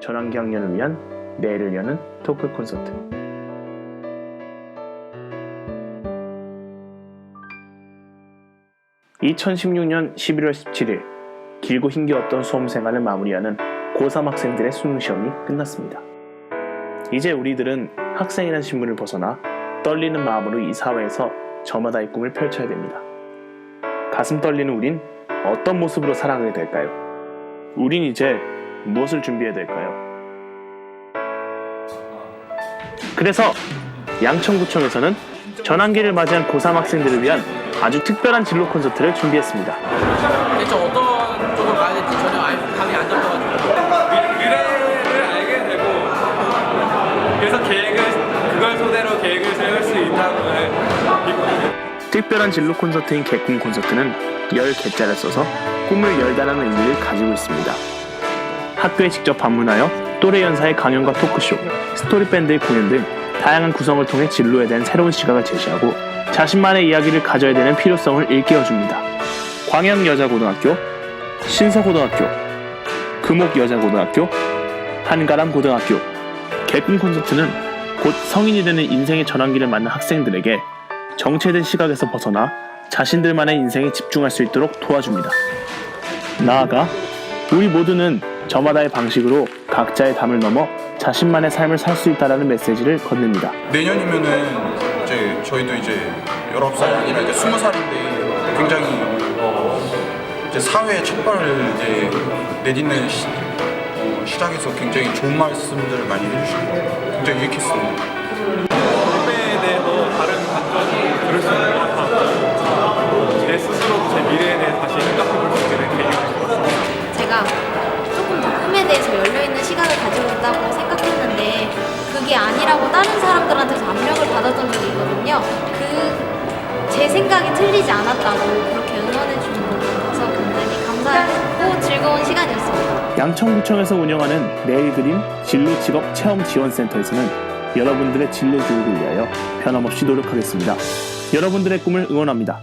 전환기 학년을 위한 내일을 여는 토크 콘서트. (2016년 11월 17일) 길고 힘겨웠던 수험 생활을 마무리하는 고3 학생들의 수능 시험이 끝났습니다. 이제 우리들은 학생이란 신분을 벗어나 떨리는 마음으로 이 사회에서 저마다의 꿈을 펼쳐야 됩니다. 가슴 떨리는 우린 어떤 모습으로 살아가게 될까요? 우린 이제 무엇을 준비해야 될까요? 그래서 양천구청에서는 전환기를 맞이한 고3 학생들을 위한 아주 특별한 진로 콘서트를 준비했습니다. 대체 어떤 쪽으로 가야 될지 전혀 알, 감이 안 잡혀가지고 미- 미래를 알게 되고 그래서 계획을 그걸 토대로 계획을 세울 수 있다고 해. 특별한 진로 콘서트인 개꿈 콘서트는 열 개자를 써서 꿈을 열다라는 의미를 가지고 있습니다. 학교에 직접 방문하여 또래 연사의 강연과 토크쇼, 스토리 밴드의 공연 등 다양한 구성을 통해 진로에 대한 새로운 시각을 제시하고 자신만의 이야기를 가져야 되는 필요성을 일깨워줍니다. 광양여자고등학교, 신서고등학교, 금옥여자고등학교, 한가람고등학교, 개꿈 콘서트는 곧 성인이 되는 인생의 전환기를 맞는 학생들에게 정체된 시각에서 벗어나 자신들만의 인생에 집중할 수 있도록 도와줍니다. 나아가 우리 모두는 저마다의 방식으로 각자의 담을 넘어 자신만의 삶을 살 수 있다는 메시지를 건넵니다. 내년이면은 이제 저희도 이제 19살이 아니라 이제 20살인데 굉장히 어 이제 사회에 첫 발을 이제 내딛는 시, 어 시작에서 굉장히 좋은 말씀들을 많이 해주시고 굉장히 유익했습니다. 꿈에 대해서 다른 관점 제 생각이 틀리지 않았다고 그렇게 응원해 주는 것 같아서 굉장히 감사하고 즐거운 시간이었습니다. 양천구청에서 운영하는 내일 그림 진로 직업 체험 지원센터에서는 여러분들의 진로 교육을 위하여 변함없이 노력하겠습니다. 여러분들의 꿈을 응원합니다.